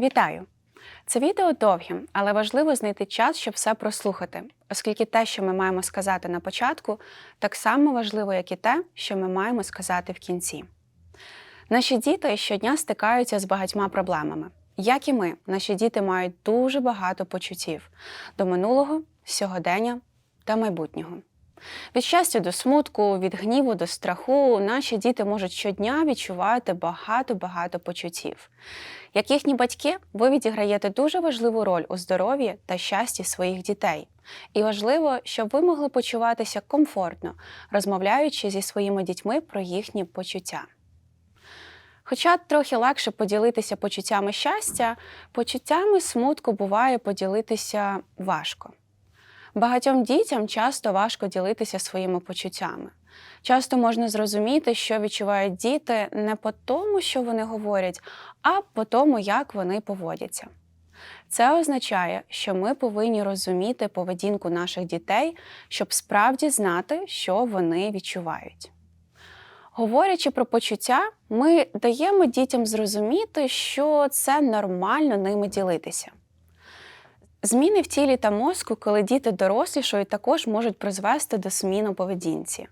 Вітаю! Це відео довге, але важливо знайти час, щоб все прослухати, оскільки те, що ми маємо сказати на початку, так само важливо, як і те, що ми маємо сказати в кінці. Наші діти щодня стикаються з багатьма проблемами. Як і ми, наші діти мають дуже багато почуттів до минулого, сьогодення та майбутнього. Від щастя до смутку, від гніву до страху наші діти можуть щодня відчувати багато-багато почуттів. Як їхні батьки, ви відіграєте дуже важливу роль у здоров'ї та щасті своїх дітей. І важливо, щоб ви могли почуватися комфортно, розмовляючи зі своїми дітьми про їхні почуття. Хоча трохи легше поділитися почуттями щастя, почуттями смутку буває поділитися важко. Багатьом дітям часто важко ділитися своїми почуттями. Часто можна зрозуміти, що відчувають діти не по тому, що вони говорять, а по тому, як вони поводяться. Це означає, що ми повинні розуміти поведінку наших дітей, щоб справді знати, що вони відчувають. Говорячи про почуття, ми даємо дітям зрозуміти, що це нормально ними ділитися. Зміни в тілі та мозку, коли діти дорослішають, також можуть призвести до змін у поведінці.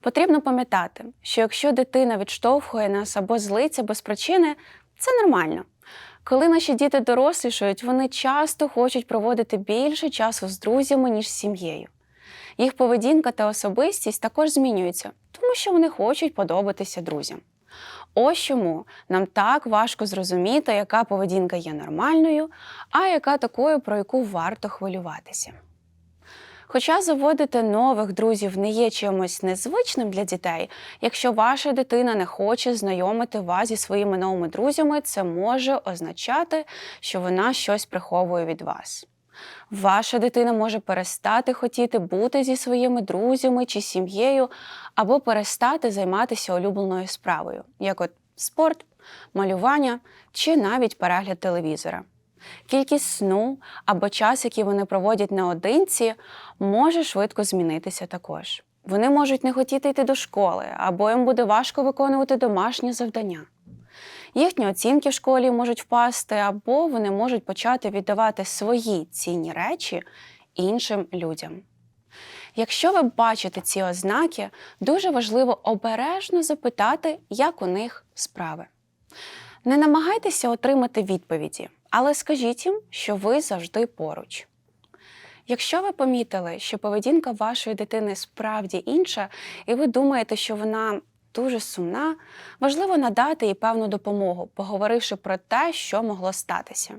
Потрібно пам'ятати, що якщо дитина відштовхує нас або злиться без причини, це нормально. Коли наші діти дорослішають, вони часто хочуть проводити більше часу з друзями, ніж з сім'єю. Їх поведінка та особистість також змінюються, тому що вони хочуть подобатися друзям. Ось чому нам так важко зрозуміти, яка поведінка є нормальною, а яка такою, про яку варто хвилюватися. Хоча заводити нових друзів не є чимось незвичним для дітей, якщо ваша дитина не хоче знайомити вас зі своїми новими друзями, це може означати, що вона щось приховує від вас. Ваша дитина може перестати хотіти бути зі своїми друзями чи сім'єю, або перестати займатися улюбленою справою, як от спорт, малювання чи навіть перегляд телевізора. Кількість сну або час, який вони проводять наодинці, може швидко змінитися також. Вони можуть не хотіти йти до школи, або їм буде важко виконувати домашні завдання. Їхні оцінки в школі можуть впасти, або вони можуть почати віддавати свої цінні речі іншим людям. Якщо ви бачите ці ознаки, дуже важливо обережно запитати, як у них справи. Не намагайтеся отримати відповіді, але скажіть їм, що ви завжди поруч. Якщо ви помітили, що поведінка вашої дитини справді інша, і ви думаєте, що вона дуже сумна, важливо надати їй певну допомогу, поговоривши про те, що могло статися.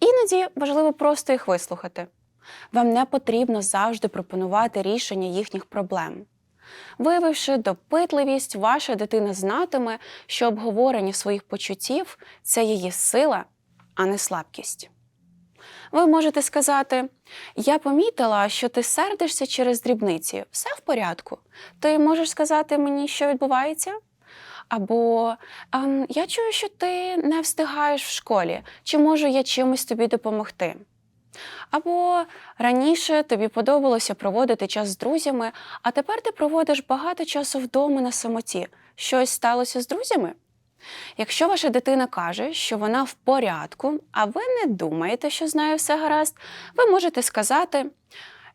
Іноді важливо просто їх вислухати. Вам не потрібно завжди пропонувати рішення їхніх проблем. Виявивши допитливість, ваша дитина знатиме, що обговорення своїх почуттів це її сила, а не слабкість. Ви можете сказати: Я помітила, що ти сердишся через дрібниці, все в порядку. Ти можеш сказати мені, що відбувається? Або «Ем, я чую, що ти не встигаєш в школі, чи можу я чимось тобі допомогти? Або раніше тобі подобалося проводити час з друзями, а тепер ти проводиш багато часу вдома на самоті. Щось сталося з друзями? Якщо ваша дитина каже, що вона в порядку, а ви не думаєте, що з нею все гаразд, ви можете сказати: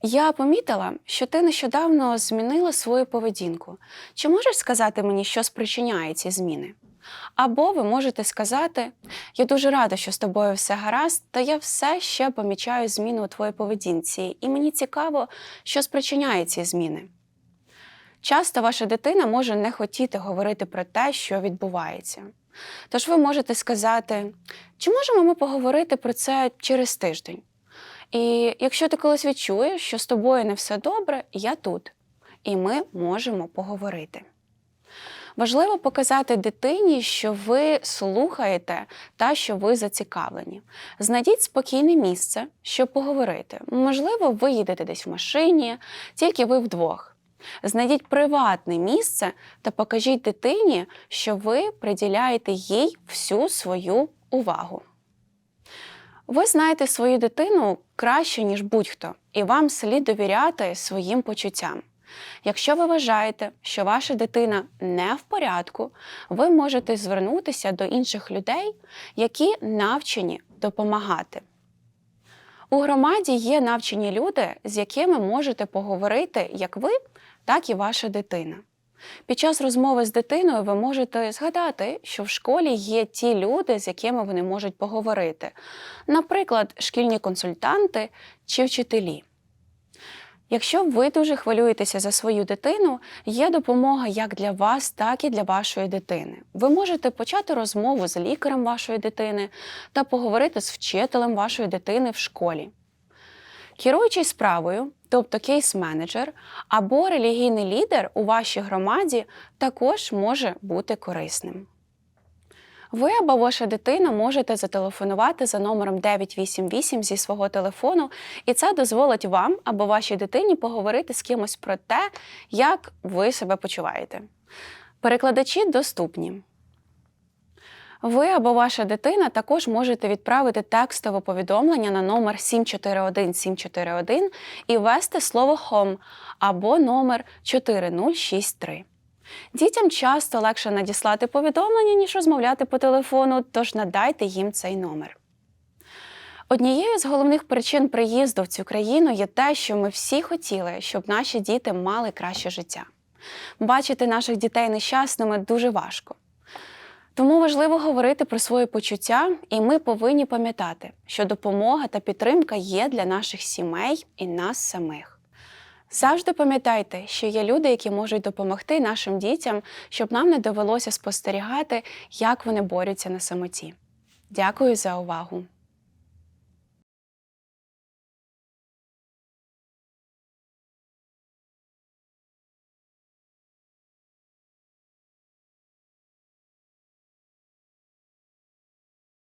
Я помітила, що ти нещодавно змінила свою поведінку. Чи можеш сказати мені, що спричиняє ці зміни? Або ви можете сказати: Я дуже рада, що з тобою все гаразд, та я все ще помічаю зміни у твоїй поведінці, і мені цікаво, що спричиняє ці зміни. Часто ваша дитина може не хотіти говорити про те, що відбувається. Тож ви можете сказати, чи можемо ми поговорити про це через тиждень? І якщо ти колись відчуєш, що з тобою не все добре, я тут, і ми можемо поговорити. Важливо показати дитині, що ви слухаєте та що ви зацікавлені. Знайдіть спокійне місце, щоб поговорити. Можливо, ви їдете десь в машині, тільки ви вдвох. Знайдіть приватне місце та покажіть дитині, що ви приділяєте їй всю свою увагу. Ви знаєте свою дитину краще, ніж будь-хто, і вам слід довіряти своїм почуттям. Якщо ви вважаєте, що ваша дитина не в порядку, ви можете звернутися до інших людей, які навчені допомагати. У громаді є навчені люди, з якими можете поговорити як ви, так і ваша дитина. Під час розмови з дитиною ви можете згадати, що в школі є ті люди, з якими вони можуть поговорити, наприклад, шкільні консультанти чи вчителі. Якщо ви дуже хвилюєтеся за свою дитину, є допомога як для вас, так і для вашої дитини. Ви можете почати розмову з лікарем вашої дитини та поговорити з вчителем вашої дитини в школі. Керуючий справою, тобто кейс-менеджер або релігійний лідер у вашій громаді також може бути корисним. Ви або ваша дитина можете зателефонувати за номером 988 зі свого телефону, і це дозволить вам або вашій дитині поговорити з кимось про те, як ви себе почуваєте. Перекладачі доступні. Ви або ваша дитина також можете відправити текстове повідомлення на номер 741 741 і ввести слово HOME або номер 4063. Дітям часто легше надіслати повідомлення, ніж розмовляти по телефону, тож надайте їм цей номер. Однією з головних причин приїзду в цю країну є те, що ми всі хотіли, щоб наші діти мали краще життя. Бачити наших дітей нещасними дуже важко. Тому важливо говорити про свої почуття, і ми повинні пам'ятати, що допомога та підтримка є для наших сімей і нас самих. Завжди пам'ятайте, що є люди, які можуть допомогти нашим дітям, щоб нам не довелося спостерігати, як вони борються на самоті. Дякую за увагу!